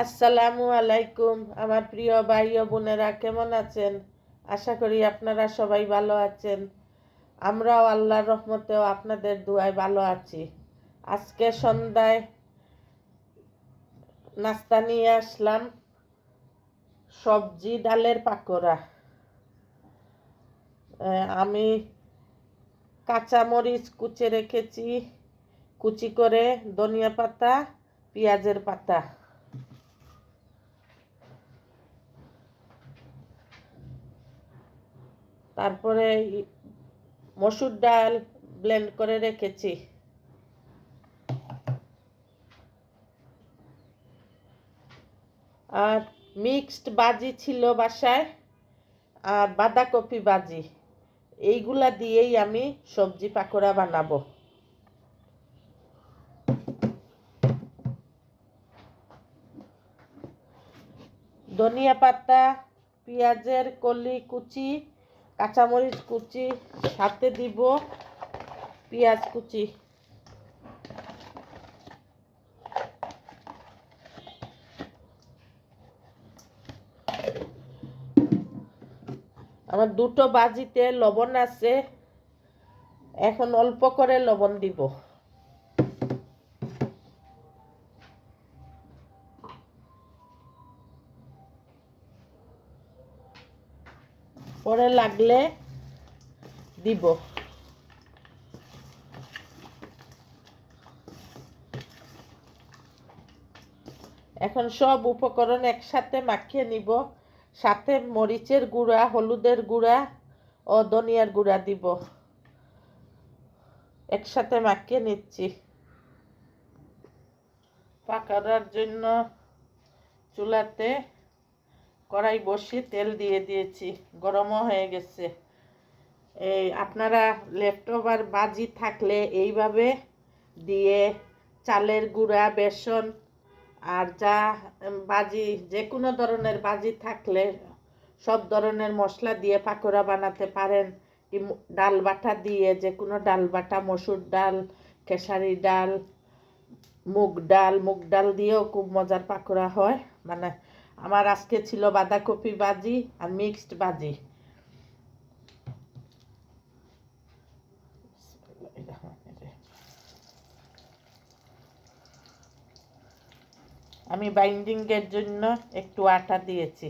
আসসালামু আলাইকুম, আমার প্রিয় ভাই ও বোনেরা, কেমন আছেন? আশা করি আপনারা সবাই ভালো আছেন। আমরাও আল্লাহর রহমতেও আপনাদের দুয়ায় ভালো আছি। আজকে সন্ধ্যায় নাস্তা নিয়ে আসলাম সবজি ডালের পাকোড়া। আমি কাঁচামরিচ কুচে রেখেছি, কুচি করে ধনিয়া পাতা, পেঁয়াজের পাতা। তারপরে মসুর ডাল ব্লেন্ড করে রেখেছি। আর মিক্সড বাজি ছিল বাসায়, আর বাঁধাকপি বাজি। এইগুলা দিয়েই আমি সবজি পাকোড়া বানাবো। ধনিয়া পাতা, পেঁয়াজের কলি কুচি কাঁচামরিচ কুচি, সাথে দিব পেঁয়াজ কুচি। আমার দুটো বাজিতে লবণ আছে, এখন অল্প করে লবণ দিব। পরে লাগলে দিব। এখন সব উপকরণ একসাথে মাখিয়ে নিব। সাথে মরিচের গুঁড়া, হলুদের গুঁড়া ও ধনিয়ার গুঁড়া দিব। একসাথে মাখিয়ে নিচ্ছি। পাকানোর জন্য চুলাতে কড়াই বসিয়ে তেল দিয়ে দিয়েছি, গরমও হয়ে গেছে। এই আপনারা লেফটোভার বাজি থাকলে এইভাবে দিয়ে চালের গুঁড়া, বেসন আর যা বাজি যে কোনো ধরনের বাজি থাকলে সব ধরনের মশলা দিয়ে পাকোড়া বানাতে পারেন। ডাল বাটা দিয়ে যে কোনো ডাল বাটা, মসুর ডাল, খেসারি ডাল, মুগ ডাল মুগ ডাল দিয়েও খুব মজার পাকোড়া হয়। মানে আমার আজকে ছিল বাঁধাকপি বাজি আর মিক্সড ভাজি। আমি বাইন্ডিংয়ের জন্য একটু আটা দিয়েছি।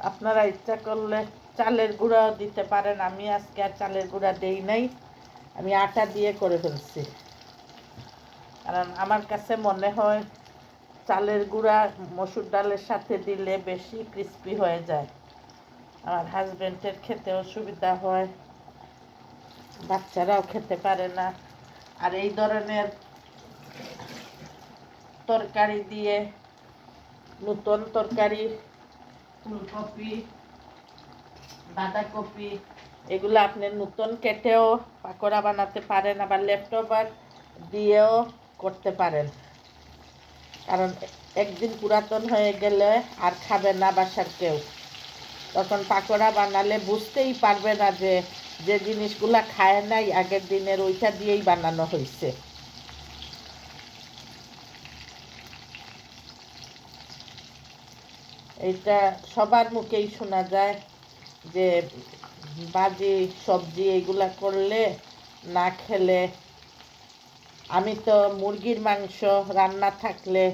আপনারা ইচ্ছা করলে চালের গুঁড়াও দিতে পারেন। আমি আজকে আর চালের গুঁড়া দেই নাই। আমি আটা দিয়ে করে ফেলছি। কারণ আমার কাছে মনে হয় চালের গুঁড়া মসুর ডালের সাথে দিলে বেশি ক্রিস্পি হয়ে যায়। আমার হাজব্যান্ডের খেতে অসুবিধা হয়। বাচ্চারাও খেতে পারে না। আর এই ধরনের তরকারি দিয়ে নতুন তরকারি ফুলকপি, বাঁধাকপি। এগুলো আপনি নতুন কেটেও পাকোড়া বানাতে পারেন, আবার লেফটোভার দিয়েও করতে পারেন। কারণ একদিন পুরাতন হয়ে গেলে আর খাবে না বাসার কেউ। তখন পাকোড়া বানালে বুঝতেই পারবে না যে যে জিনিসগুলা খায় নাই, আগের দিনের ওইটা দিয়েই বানানো হয়েছে। এটা সবার মুখেই শোনা যায় যে বাজি, সবজি এগুলা করলে না খেলে। আমি তো মুরগির মাংস রান্না থাকলে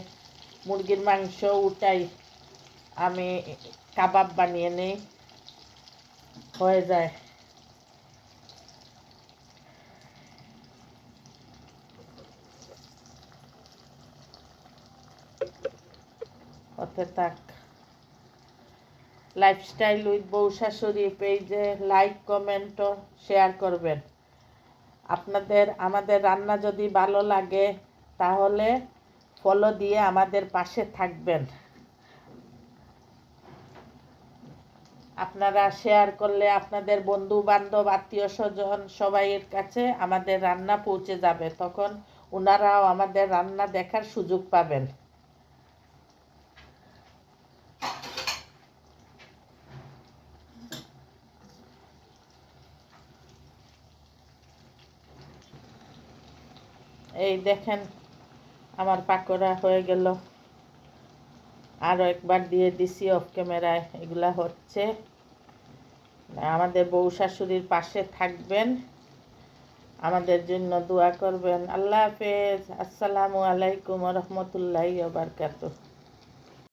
মুরগির মাংস উঠাই, আমি কাবাব বানিয়ে নিই, হয়ে যায়। হতে থাক। লাইফস্টাইল উইথ বউ শাশুড়ি পেজে লাইক কমেন্ট শেয়ার করবেন। আপনাদের, আমাদের রান্না যদি ভালো লাগে, তাহলে ফলো দিয়ে আমাদের পাশে থাকবেন। আপনারা শেয়ার করলে আপনাদের বন্ধু বান্ধব আত্মীয় স্বজন সবাইয়ের কাছে আমাদের রান্না পৌঁছে যাবে। তখন ওনারাও আমাদের রান্না দেখার সুযোগ পাবেন। এই দেখেন, আমার পাকোড়া হয়ে গেল। আরও একবার দিয়ে দিছি অফ ক্যামেরায় এগুলা হচ্ছে। আমাদের বউ শাশুড়ির পাশে থাকবেন। আমাদের জন্য দোয়া করবেন। আল্লাহ হাফেজ। আসসালামু আলাইকুম রহমতুল্লাহ বারকাতুহ।